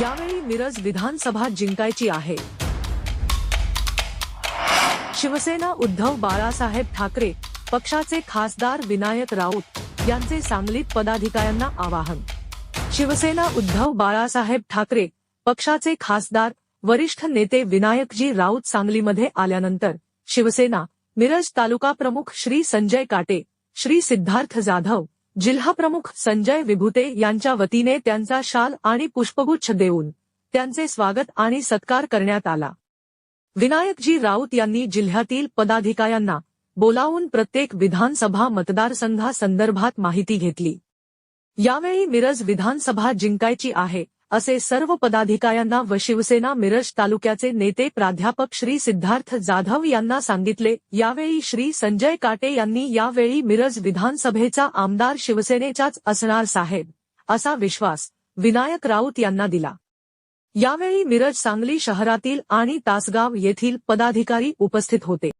यावेळी मिरज विधानसभा जिंकायची आहे. शिवसेना उद्धव बाळासाहेब ठाकरे पक्षाचे खासदार विनायक राऊत यांचे सांगलीत पदाधिकाऱ्यांना आवाहन. शिवसेना उद्धव बाळासाहेब ठाकरे पक्षाचे खासदार वरिष्ठ नेते विनायकजी राऊत सांगलीमध्ये आल्यानंतर शिवसेना मिरज तालुका प्रमुख श्री संजय काटे श्री सिद्धार्थ जाधव जिल्हाप्रमुख संजय विभुते यांच्या वतीने त्यांचा शाल आणि पुष्पगुच्छ देऊन त्यांचे स्वागत आणि सत्कार करण्यात आला. विनायकजी राऊत यांनी जिल्ह्यातील पदाधिकाऱ्यांना बोलावून प्रत्येक विधानसभा मतदारसंघासंदर्भात माहिती घेतली. यावेळी मिरज विधानसभा जिंकायची आहे असे सर्व पदाधिकाऱ्यांना व शिवसेना मिरज तालुक्याचे नेते प्राध्यापक श्री सिद्धार्थ जाधव यांना सांगितले. यावेळी श्री संजय काटे यांनी यावेळी मिरज विधानसभेचा आमदार शिवसेनेचाच असणार साहेब असा विश्वास विनायक राऊत यांना दिला. यावेळी मिरज सांगली शहरातील आणि तासगाव येथील पदाधिकारी उपस्थित होते.